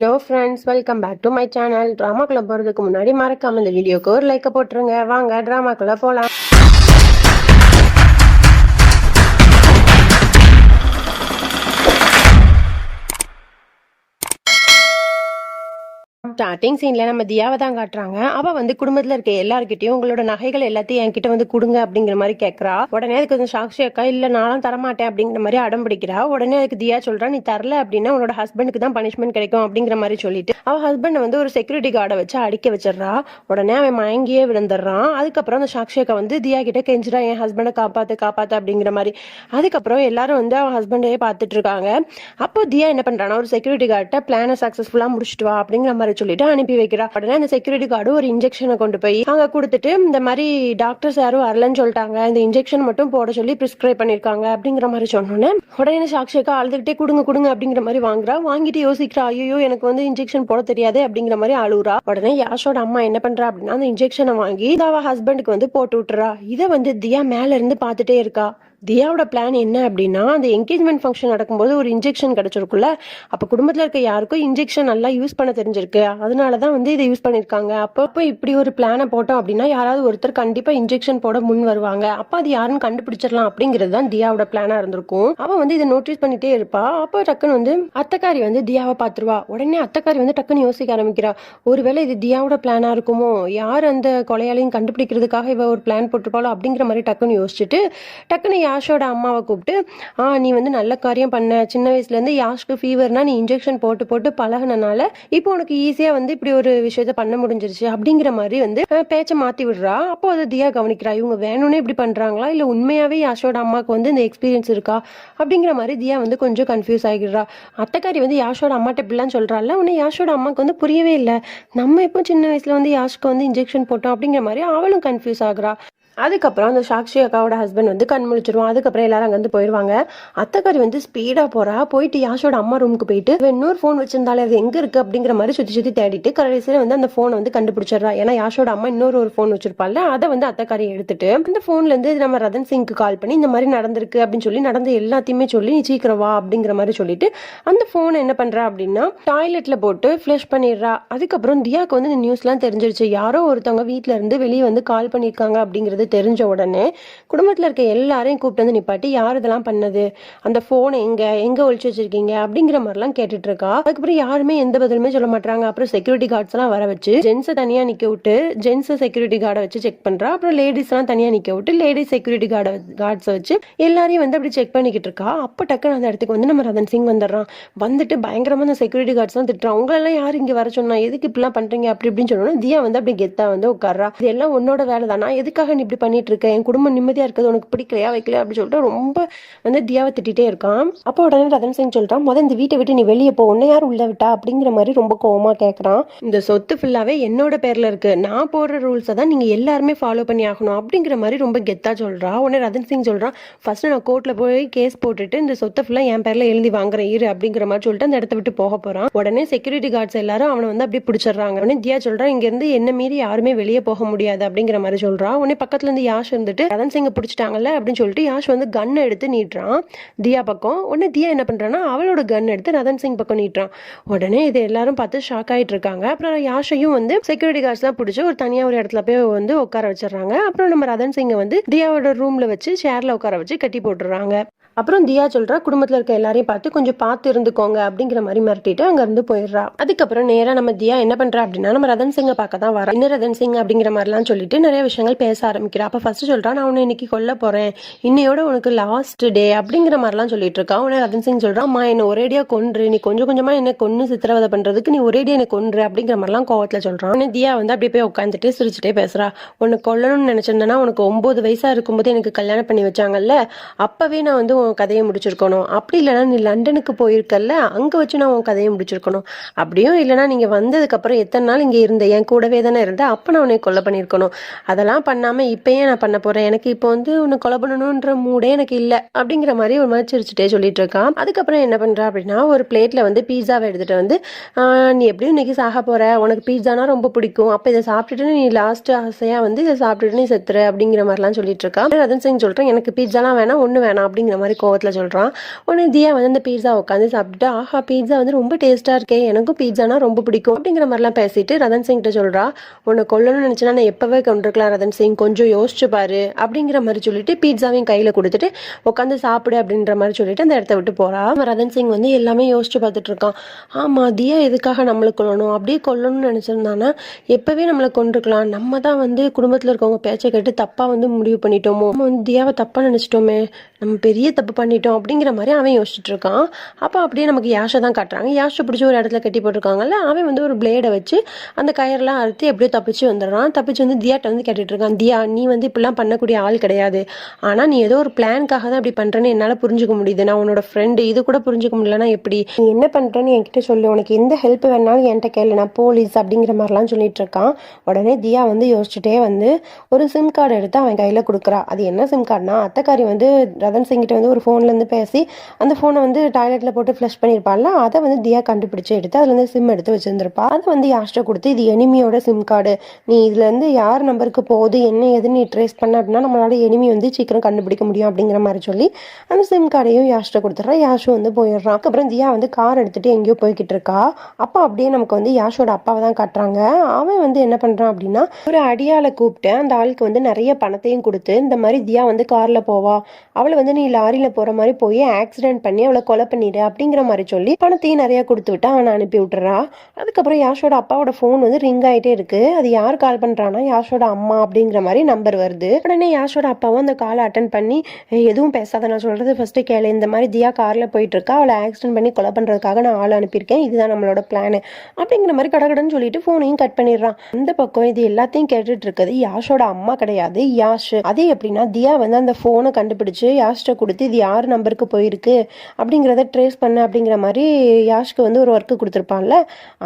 Hello friends welcome back to my channel ட்ராமாக்குள்ள போகிறதுக்கு முன்னாடி மறக்காம இந்த வீடியோக்கு ஒரு லைக்கை போட்டுருங்க. வாங்க ட்ராமாக்குள்ள போகலாம் ஸ்டார்டிங் சீன்ல நம்ம தியாவை தான் காட்டுறாங்க. அவ வந்து குடும்பத்துல இருக்க எல்லார்கிட்டயும் உங்களோட நகைகள் எல்லாத்தையும் என்கிட்ட வந்து கொடுங்க அப்படிங்கிற மாதிரி கேக்குறா. உடனே அதுக்கு வந்து சாக்ஷி அக்கா இல்ல நானும் தரமாட்டேன் அப்படிங்கிற மாதிரி அடம் பிடிக்கிறா உடனே அதுக்கு தியா சொல்றா நீ தரல அப்படின்னா உன்னோட ஹஸ்பண்டுக்கு தான் பனிஷ்மெண்ட் கிடைக்கும் அப்படிங்கிற மாதிரி சொல்லிட்டு அவ ஹஸ்பண்ட் வந்து ஒரு செக்யூரிட்டி கார்டை வச்சு அடிக்க வச்சிடுறா. உடனே அவன் மயங்கியே விழுந்துடுறான். அதுக்கப்புறம் அந்த சாக்ஷி அக்கா வந்து தியா கிட்ட கெஞ்சிடா என் ஹஸ்பண்டை காப்பாத்து காப்பாத்து அப்படிங்கிற மாதிரி. அதுக்கப்புறம் எல்லாரும் வந்து அவன் ஹஸ்பண்டையே பார்த்துட்டு இருக்காங்க. அப்போ தியா என்ன பண்றானா ஒரு செக்யூரிட்டி கார்ட்ட பிளானை சக்சஸ்ஃபுல்லா முடிச்சிட்டு வா அப்படிங்கிற மாதிரி சொல்லிட்டு அனுப்பி வைக்கிறா. உடனே அந்த செக்யூரிட்டி கார்டு ஒரு இன்ஜெக்ஷனை கொண்டு போய் அங்க கொடுத்துட்டு இந்த மாதிரி டாக்டர்ஸ் யாரும் வரலன்னு சொல்லிட்டாங்க. இந்த இன்ஜெக்ஷன் மட்டும் போட சொல்லி பிரிஸ்கிரைப் பண்ணிருக்காங்க அப்படிங்கிற மாதிரி சொன்னோன்னே உடனே சாக்ஷிக்கா அழுதுகிட்டே கொடுங்க கொடுங்க அப்படிங்கிற மாதிரி வாங்குறா. வாங்கிட்டு யோசிக்கிறா ஐயோ எனக்கு வந்து இன்ஜெக்ஷன் போட தெரியாது அப்படிங்கிற மாதிரி அழுகுறா உடனே யாஷோட அம்மா என்ன பண்றா அப்படின்னா அந்த இன்ஜெக்ஷனை வாங்கி அவ ஹஸ்பண்டுக்கு வந்து போட்டு விட்டுறா. இதை வந்து தியா மேல இருந்து பார்த்துட்டே இருக்கா. தியாவோட பிளான் என்ன அப்படின்னா அந்த என்கேஜ்மெண்ட் ஃபங்க்ஷன் நடக்கும்போது ஒரு இன்ஜெக்ஷன் கிடச்சிருக்குல்ல? அப்போ குடும்பத்தில் இருக்க யாருக்கும் இன்ஜெக்ஷன் நல்லா யூஸ் பண்ண தெரிஞ்சிருக்கு. அதனால தான் வந்து இதை யூஸ் பண்ணியிருக்காங்க அப்பப்போ இப்படி ஒரு பிளானை போட்டோம் அப்படின்னா யாராவது ஒருத்தர் கண்டிப்பாக இன்ஜெக்ஷன் போட முன் வருவாங்க. அப்போ அது யாருன்னு கண்டுபிடிச்சிடலாம் அப்படிங்கிறது தான் தியாவோட பிளானாக இருந்திருக்கும். அவன் வந்து இதை நோட்டீஸ் பண்ணிட்டே இருப்பா. அப்போ டக்குன்னு வந்து அத்தக்காரி வந்து தியாவை பார்த்துருவா. உடனே அத்தக்காரி வந்து டக்குன்னு யோசிக்க ஆரம்பிக்கிறா. ஒருவேளை இது தியாவோட பிளானாக இருக்குமோ? யார் அந்த கொலையாளையும் கண்டுபிடிக்கிறதுக்காக இவ ஒரு பிளான் போட்டிருப்பாளோ அப்படிங்கிற மாதிரி டக்குன்னு யோசிச்சுட்டு டக்குன்னு யாஷோட அம்மாவை கூப்பிட்டு ஆ நீ வந்து நல்ல காரியம் பண்ண. சின்ன வயசுலேருந்து யாஷ்க்கு ஃபீவர்னா நீ இன்ஜெக்ஷன் போட்டு போட்டு பழகுனனால இப்போ உனக்கு ஈஸியாக வந்து இப்படி ஒரு விஷயத்த பண்ண முடிஞ்சிருச்சு. அப்படிங்கிற மாதிரி வந்து பேச்சை மாற்றி விடுறா. அப்போ அதை தியா கவனிக்கிறா. இவங்க வேணும்னே இப்படி பண்ணுறாங்களா இல்லை உண்மையாகவே யாஷோட அம்மாவுக்கு வந்து இந்த எக்ஸ்பீரியன்ஸ் இருக்கா? அப்படிங்கிற மாதிரி தியா வந்து கொஞ்சம் கன்ஃபியூஸ் ஆகிடுறா. அத்தைக்காரி வந்து யாஷோட அம்மாட்ட இப்படிலாம் சொல்கிறாள் உன்னை யாஷோட அம்மாவுக்கு வந்து புரியவே இல்லை. நம்ம இப்போ சின்ன வயசில் வந்து யாஷ்க்கு வந்து இன்ஜெக்ஷன் போட்டோம் அப்படிங்கிற மாதிரி அவளும் கன்ஃபியூஸ் ஆகுறா. அதுக்கப்புறம் அந்த சாக்ஷி அக்காவோட ஹஸ்பண்ட் வந்து கண் முழிச்சிருவான். அதுக்கப்புறம் எல்லாரும் அங்கேருந்து போயிடுவாங்க அத்தைக்காரி வந்து ஸ்பீடாக போறா. போயிட்டு யாஷோட அம்மா ரூமுக்கு போயிட்டு இன்னொரு ஃபோன் வச்சிருந்தாலே அது எங்கே இருக்கு? அப்படிங்கிற மாதிரி சுற்றி சுற்றி தேடிட்டு கடைசியில் வந்து அந்த ஃபோனை வந்து கண்டுபிடிச்சிடுறா. ஏன்னா யாஷோட அம்மா இன்னொரு ஒரு ஃபோன் வச்சிருப்பாள் அதை வந்து அத்தைக்காரி எடுத்துட்டு அந்த ஃபோன்ல இருந்து நம்ம ரதன் சிங்க்கு கால் பண்ணி இந்த மாதிரி நடந்திருக்கு அப்படின்னு சொல்லி நடந்த எல்லாத்தையுமே சொல்லி நீ சீக்கிரம் வா அப்படிங்கிற மாதிரி சொல்லிட்டு அந்த ஃபோனை என்ன பண்றா அப்படின்னா டாய்லெட்ல போட்டு ஃப்ளஷ் பண்ணிடுறா. அதுக்கப்புறம் தியாக்கு வந்து இந்த நியூஸ்லாம் தெரிஞ்சிருச்சு. யாரோ ஒருத்தவங்க வீட்டில் இருந்து வெளியே வந்து கால் பண்ணியிருக்காங்க அப்படிங்கிறது தெரிஞ்ச உடனே குடும்பத்தில் இருக்க எல்லாரையும் கூப்பிட்டு வந்து நிப்பாட்டி யார் இதெல்லாம் பண்ணது? அந்த ஃபோனை எங்க? எங்க ஒழிச்சு வச்சிருக்கீங்க? அப்படிங்கிற மாதிரிலாம் கேட்டுட்டு இருக்கா. அதுக்கப்புறம் யாருமே எந்த பதிலுமே சொல்ல மாட்டாங்க அப்புறம் செக்யூரிட்டி கார்ட்ஸ் எல்லாம் வர வச்சு ஜென்ஸை தனியா நிற்க விட்டு ஜென்ஸை செக்யூரிட்டி கார்டை வச்சு செக் பண்ணுறா அப்புறம் லேடிஸ் எல்லாம் தனியா நிக்க விட்டு லேடிஸ் செக்யூரிட்டி கார்டை கார்ட்ஸை வச்சு எல்லாரையும் வந்து அப்படி செக் பண்ணிக்கிட்டு இருக்கா. அப்போ டக்குன்னு அந்த இடத்துக்கு வந்து நம்ம ரதன் சிங் வந்துடுறான். வந்துட்டு பயங்கரமா அந்த செக்யூரிட்டி கார்ட்ஸ் தான் திட்டுறான். உங்களெல்லாம் யார் இங்கே வர சொன்னா? எதுக்கு இப்படிலாம் பண்றீங்க? அப்படி இப்படின்னு சொன்னோன்னா தியா வந்து அப்படி கெத்தா வந்து உட்கார்றா. இது எல்லாம் உன்னோட வேலை தானா எதுக்காக நீ இப்படி பண்ணிட்டு இருக்க என் குடும்பம் நிம்மதியா இருக்கிறது உனக்கு பிடிக்கலையா? வைக்கலையா? அப்படின்னு சொல்லிட்டு ரொம்ப வந்து தியாவை திட்டிட்டே இருக்கான். அப்போ உடனே ரதன் சிங் சொல்றான் முதல் இந்த வீட்டை விட்டு நீ வெளியே போ. உன்னை யார் உள்ள விட்டா? அப்படிங்கிற மாதிரி ரொம்ப கோவமா கேட்கறான் இந்த சொத்து ஃபுல்லாவே என்னோட பேர்ல இருக்கு. நான் போடுற ரூல்ஸை தான் நீங்க எல்லாருமே ஃபாலோ பண்ணி ஆகணும் அப்படிங்கிற மாதிரி ரொம்ப கெத்தா சொல்றா. உடனே ரதன் சிங் சொல்றான் ஃபர்ஸ்ட் நான் கோர்ட்ல போய் கேஸ் போட்டுட்டு இந்த சொத்தை ஃபுல்லா என் பேர்ல எழுதி வாங்குறேன். இரு. அப்படிங்கிற மாதிரி சொல்லிட்டு அந்த இடத்த விட்டு போக போறான். உடனே செக்யூரிட்டி கார்ட்ஸ் எல்லாரும் அவனை வந்து அப்படியே பிடிச்சிடுறாங்க. உடனே தியா சொல்றான் இங்க இருந்து என்ன மீறி யாருமே வெளியே போக முடியாது. அப்படிங்கிற மாதிரி சொல்றான் உடனே பக்கத்து இருந்து யாஷ் வந்துட்டு ரதன் சிங்கை பிடிச்சிட்டாங்கல்ல? அப்படின்னு சொல்லிட்டு யாஷ் வந்து கன்னை எடுத்து நீட்டுறான். தியா பக்கம். உடனே தியா என்ன பண்ணுறான்னா அவளோட கன் எடுத்து ரதன் சிங் பக்கம் நீட்டுறான். உடனே இது எல்லாரும் பார்த்து ஷாக் ஆயிட்டு இருக்காங்க. அப்புறம் யாஷையும் வந்து செக்யூரிட்டி கார்ட்ஸ் தான் பிடிச்சி ஒரு தனியா ஒரு இடத்துல போய் வந்து உட்கார வச்சிடுறாங்க. அப்புறம் நம்ம ரதன் சிங்கை வந்து தியாவோட ரூம்ல வச்சு சேர்ல உட்கார வச்சு கட்டி போட்டுடுறாங்க. அப்புறம் தியா சொல்றா குடும்பத்துல இருக்க எல்லாரையும் பார்த்து கொஞ்சம் பார்த்து இருந்துக்கோங்க அப்படிங்கிற மாதிரி மிரட்டிட்டு அங்க இருந்து போயிடுறா. அதுக்கப்புறம் நேரா நம்ம தியா என்ன பண்றா அப்படின்னா நம்ம ரதன் சிங்கை பார்க்க தான் வரா. இன்னும் ரதன் சிங் அப்படிங்கிற மாதிரிலாம் சொல்லிட்டு நிறைய விஷயங்கள் பேச ஆரம்பிக்கிறா. அப்ப ஃபர்ஸ்ட் சொல்றா நான் உன்னை இன்னைக்கு கொல்ல போறேன். இன்னையோட உனக்கு லாஸ்ட் டே அப்படிங்கிற மாதிரிலாம் சொல்லிட்டு இருக்கா. உடனே ரதன் சிங் சொல்கிறான் அம்மா என்ன ஒரேடியா கொன்று. நீ கொஞ்சம் கொஞ்சமா என்ன கொன்று சித்திரவதை பண்றதுக்கு நீ ஒரேடியா என்ன கொன்று அப்படிங்கிற மாதிரிலாம் கோவத்துல சொல்றான் உடனே தியா வந்து அப்படியே போய் உட்காந்துட்டு சிரிச்சுட்டே பேசுறா. உன்னை கொல்லணும்னு நினைச்சிருந்தேன்னா உனக்கு ஒன்பது வயசா இருக்கும்போது எனக்கு கல்யாணம் பண்ணி வச்சாங்கல்ல. அப்பவே நான் வந்து உன் கதையை முடிச்சிருக்கணும். அப்படி இல்லைன்னா நீ லண்டனுக்கு போயிருக்கல்ல அங்கே வச்சு நான் உன் கதையை முடிச்சிருக்கணும். அப்படியும் இல்லைன்னா நீங்கள் வந்ததுக்கப்புறம் எத்தனை நாள் இங்கே இருந்த என் கூடவே தானே இருந்த அப்போ நான் உன்னை கொலை பண்ணியிருக்கணும். அதெல்லாம் பண்ணாமல் இப்போயே நான் பண்ண போகிறேன் எனக்கு இப்போ வந்து உன்னை கொலை பண்ணணுன்ற மூடே எனக்கு இல்லை அப்படிங்கிற மாதிரி ஒரு மாதிரி சிரிச்சுட்டே சொல்லிட்டு இருக்கான். அதுக்கப்புறம் என்ன பண்ணுறா அப்படின்னா ஒரு பிளேட்டில் வந்து பீஸாவை எடுத்துகிட்டு வந்து நீ எப்படியும் இன்னைக்கு சாக போகிற உனக்கு பீஸானா ரொம்ப பிடிக்கும். அப்போ இதை சாப்பிட்டுட்டு நீ லாஸ்ட் ஆசையாக வந்து இதை சாப்பிட்டுட்டு நீ செத்துற அப்படிங்கிற மாதிரிலாம் சொல்லிட்டு இருக்கா ரதன் சிங் சொல்கிறேன் எனக்கு பீஸாலாம் வேணாம் ஒன்று வேணாம் அப்படிங்கிற மாதிரி மாதிரி கோவத்தில் சொல்கிறான் உடனே தியா வந்து அந்த பீட்சா உட்காந்து சாப்பிட்டு ஆஹா பீட்சா வந்து ரொம்ப டேஸ்ட்டாக இருக்கே எனக்கும் பீட்சானா ரொம்ப பிடிக்கும் அப்படிங்கிற மாதிரிலாம் பேசிட்டு ரதன் சிங் கிட்ட சொல்கிறா உன்னை கொல்லணும்னு நினச்சினா நான் எப்போவே கொண்டிருக்கலாம் ரதன் சிங் கொஞ்சம் யோசிச்சு பாரு அப்படிங்கிற மாதிரி சொல்லிட்டு பீட்சாவையும் கையில் கொடுத்துட்டு உட்காந்து சாப்பிடு அப்படின்ற மாதிரி சொல்லிட்டு அந்த இடத்த விட்டு போறா. ரதன் சிங் வந்து எல்லாமே யோசிச்சு பார்த்துட்டு இருக்கான். ஆமா தியா எதுக்காக நம்மளை கொல்லணும்? அப்படியே கொல்லணும்னு நினச்சிருந்தானா? எப்போவே நம்மளை கொண்டிருக்கலாம் நம்ம தான் வந்து குடும்பத்தில் இருக்கவங்க பேச்சை கேட்டு தப்பாக வந்து முடிவு பண்ணிட்டோமோ? நம்ம வந்து தியாவை தப்பாக நினச்சிட்டோமே. நம்ம பெரிய தப்பு பண்ணிட்டோம் அப்படிங்கிற மாதிரி அவன் யோசிச்சுட்டு இருக்கான். அப்போ அப்படியே நமக்கு யாஷை தான் காட்டுறாங்க. யாஷை பிடிச்சி ஒரு இடத்துல கட்டி போட்டிருக்காங்கல்ல அவன் வந்து ஒரு பிளேடை வச்சு அந்த கயர்லாம் அறுத்து எப்படியோ தப்பிச்சு வந்துடுறான். தப்பிச்சு வந்து தியாட்ட வந்து கேட்டுட்டு இருக்கான். தியா நீ வந்து இப்படிலாம் பண்ணக்கூடிய ஆள் கிடையாது. ஆனால் நீ ஏதோ ஒரு பிளான்காக தான் இப்படி பண்ணுறேன்னு என்னால் புரிஞ்சுக்க முடியுது. நான் உன்னோட ஃப்ரெண்டு இது கூட புரிஞ்சுக்க முடியலன்னா எப்படி? நீ என்ன பண்ணுறேன்னு என்கிட்ட சொல்லு. உனக்கு எந்த ஹெல்ப் வேணாலும் என்கிட்ட கேளு. நான் போலீஸ் அப்படிங்கிற மாதிரிலாம் சொல்லிட்டு இருக்கான். உடனே தியா வந்து யோசிச்சுட்டே வந்து ஒரு சிம் கார்டு எடுத்து அவன் கையில் கொடுக்குறா. அது என்ன சிம் கார்டுனா அத்தைக்காரி வந்து ரதன் சிங்கிட்ட வந்து ஒரு ஃபோன்லேருந்து பேசி அந்த ஃபோனை வந்து டாய்லெட்டில் போட்டு ஃப்ளஷ் பண்ணியிருப்பாள்ல அதை வந்து தியா கண்டுபிடிச்சு எடுத்து அதுலேருந்து சிம் எடுத்து வச்சுருந்துருப்பா. அதை வந்து யாஷ்ட கொடுத்து இது எனிமியோட சிம் கார்டு நீ இதுலேருந்து யார் நம்பருக்கு போகுது என்ன ஏதுன்னு நீ ட்ரேஸ் பண்ண அப்படின்னா நம்மளால எனிமி வந்து சீக்கிரம் கண்டுபிடிக்க முடியும் அப்படிங்கிற மாதிரி சொல்லி அந்த சிம் கார்டையும் யாஷ்ட கொடுத்துட்றா. யாஷும் வந்து போயிடுறான். அப்புறம் தியா வந்து கார் எடுத்துகிட்டு எங்கேயோ போய்கிட்டு இருக்கா. அப்போ அப்படியே நமக்கு வந்து யாஷோட அப்பாவை தான் காட்டுறாங்க. அவன் வந்து என்ன பண்ணுறான் அப்படின்னா ஒரு அடியாளை கூப்பிட்டு அந்த ஆளுக்கு வந்து நிறைய பணத்தையும் கொடுத்து இந்த மாதிரி தியா வந்து காரில் போவா. அவளை வந்து நீ லாரி லாரியில் போகிற மாதிரி போய் ஆக்சிடென்ட் பண்ணி அவளை கொலை பண்ணிடு அப்படிங்கிற மாதிரி சொல்லி பணத்தையும் நிறைய கொடுத்து விட்டு அவனை அனுப்பி விட்டுறா. அதுக்கப்புறம் யாஷோட அப்பாவோட ஃபோன் வந்து ரிங் ஆகிட்டே இருக்கு. அது யார் கால் பண்ணுறான்னா யாஷோட அம்மா அப்படிங்கிற மாதிரி நம்பர் வருது. உடனே யாஷோட அப்பாவும் அந்த காலை அட்டன் பண்ணி எதுவும் பேசாத நான் சொல்கிறது ஃபஸ்ட்டு கேளு. இந்த மாதிரி தியா காரில் போயிட்டு இருக்கா. அவளை ஆக்சிடென்ட் பண்ணி கொலை பண்ணுறதுக்காக நான் ஆள் அனுப்பியிருக்கேன். இதுதான் நம்மளோட பிளான் அப்படிங்கிற மாதிரி கடகடன்னு சொல்லிட்டு ஃபோனையும் கட் பண்ணிடுறான். அந்த பக்கம் இது எல்லாத்தையும் கேட்டுட்டு இருக்குது யாஷோட அம்மா கிடையாது யாஷ். அதே எப்படின்னா தியா வந்து அந்த ஃபோனை கண்டுபிடிச்சு யாஷ்ட கொடுத்து இது யார் நம்பருக்கு போயிருக்கு? அப்படிங்கிறத ட்ரேஸ் பண்ண அப்படிங்கிற மாதிரி யாஷ்க்கு வந்து ஒரு ஒர்க்கு கொடுத்துருப்பான்ல.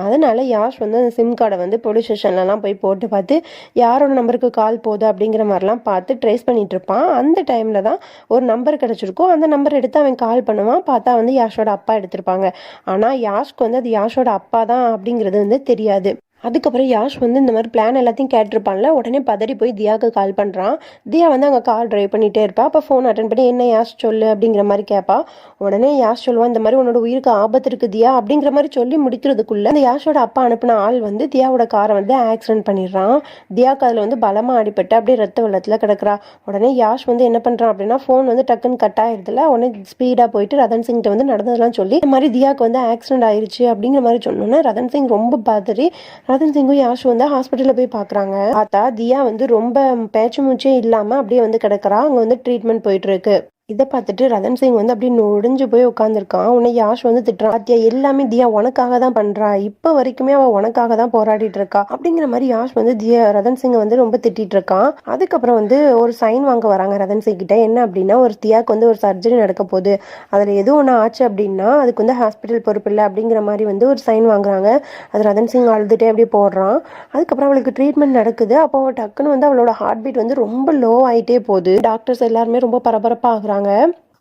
அதனால யாஷ் வந்து அந்த சிம் கார்டை வந்து போலீஸ் ஸ்டேஷன்லலாம் போய் போட்டு பார்த்து யாரோட நம்பருக்கு கால் போகுது? அப்படிங்கிற மாதிரிலாம் பார்த்து ட்ரேஸ் பண்ணிட்டு இருப்பான். அந்த டைமில் தான் ஒரு நம்பர் கிடச்சிருக்கும். அந்த நம்பர் எடுத்து அவன் கால் பண்ணுவான். பார்த்தா வந்து யாஷோட அப்பா எடுத்திருப்பாங்க. ஆனால் யாஷ்க்கு வந்து அது யாஷோட அப்பா தான் அப்படிங்கிறது வந்து தெரியாது. அதுக்கப்புறம் யாஷ் வந்து இந்த மாதிரி பிளான் எல்லாத்தையும் கேட்டிருப்பான்ல. உடனே பதறி போய் தியாவுக்கு கால் பண்ணுறான் தியா வந்து அங்கே கார் ட்ரைவ் பண்ணிகிட்டே இருப்பா. அப்போ ஃபோன் அட்டன் பண்ணி என்ன யாஷ் சொல்லு? அப்படிங்கிற மாதிரி கேட்பா உடனே யாஷ் சொல்லுவான் இந்த மாதிரி உன்னோட உயிருக்கு ஆபத்து இருக்கு தியா. அப்படிங்கிற மாதிரி சொல்லி முடிக்கிறதுக்குள்ள அந்த யாஷோட அப்பா அனுப்பின ஆள் வந்து தியாவோட காரை வந்து ஆக்சிடென்ட் பண்ணிடுறான். தியாக்கு அதில் வந்து பலமாக அடிபட்டு அப்படியே ரத்த வெள்ளத்தில் கிடக்குறா. உடனே யாஷ் வந்து என்ன பண்ணுறான் அப்படின்னா ஃபோன் வந்து டக்குன்னு கட் ஆயிருதுல. உடனே ஸ்பீடாக போயிட்டு ரதன் சிங்கிட்ட வந்து நடந்ததெல்லாம் சொல்லி இந்த மாதிரி தியாவுக்கு வந்து ஆக்சிடென்ட் ஆயிடுச்சு அப்படிங்கிற மாதிரி சொன்னோன்னே ரதன் சிங் ரொம்ப பதறி ரத்தன் சிங்கும் யாஷும் வந்து ஹாஸ்பிட்டலில் போய் பார்க்குறாங்க. பார்த்தா தியா வந்து ரொம்ப பேச்சு மூச்சே இல்லாமல் அப்படியே வந்து கிடக்குறா. அங்கே வந்து ட்ரீட்மெண்ட் போயிட்டு இருக்கு. இதை பார்த்துட்டு ரதன் சிங் வந்து அப்படியே நொடிஞ்சு போய் உட்காந்துருக்கான் உன்னை யாஷ் வந்து திட்டுறான். பாத்தியா எல்லாமே தியா உனக்காக தான் பண்றா. இப்போ வரைக்குமே அவள் உனக்காக தான் போராடிட்டு இருக்கா. அப்படிங்கிற மாதிரி யாஷ் வந்து தியா ரதன் சிங்கை வந்து ரொம்ப திட்டிட்டு இருக்கான். அதுக்கப்புறம் வந்து ஒரு சைன் வாங்க வராங்க ரதன் சிங் கிட்ட. என்ன அப்படின்னா ஒரு தியாக்கு வந்து ஒரு சர்ஜரி நடக்க போகுது. அதில் எதுவும் ஒன்று ஆச்சு அப்படின்னா அதுக்கு வந்து ஹாஸ்பிட்டல் பொறுப்பு இல்லை அப்படிங்கிற மாதிரி வந்து ஒரு சைன் வாங்குறாங்க. அது ரதன் சிங் அழுதுட்டே அப்படியே போடுறான். அதுக்கப்புறம் அவளுக்கு ட்ரீட்மெண்ட் நடக்குது. அப்போ அவள் டக்குன்னு வந்து அவளோட ஹார்ட் பீட் வந்து ரொம்ப லோ ஆயிட்டே போகுது. டாக்டர்ஸ் எல்லாருமே ரொம்ப பரபரப்பாக ஆகுறாங்க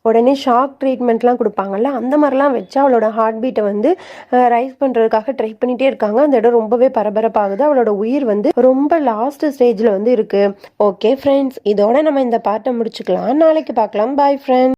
உடனே ஷாக் ட்ரீட்மெண்ட்லாம் கொடுப்பாங்கல்ல அந்த மாதிரிலாம் வச்சு அவளோட ஹார்ட் பீட்டை வந்து ரைஸ் பண்ணுறதுக்காக ட்ரை பண்ணிகிட்டே இருக்காங்க. அந்த இடம் ரொம்பவே பரபரப்பாகுது. அவளோட உயிர் வந்து ரொம்ப லாஸ்ட் ஸ்டேஜில் வந்து இருக்குது ஓகே ஃப்ரெண்ட்ஸ் இதோட நம்ம இந்த பாட்டை முடிச்சுக்கலாம். நாளைக்கு பார்க்கலாம். Bye friends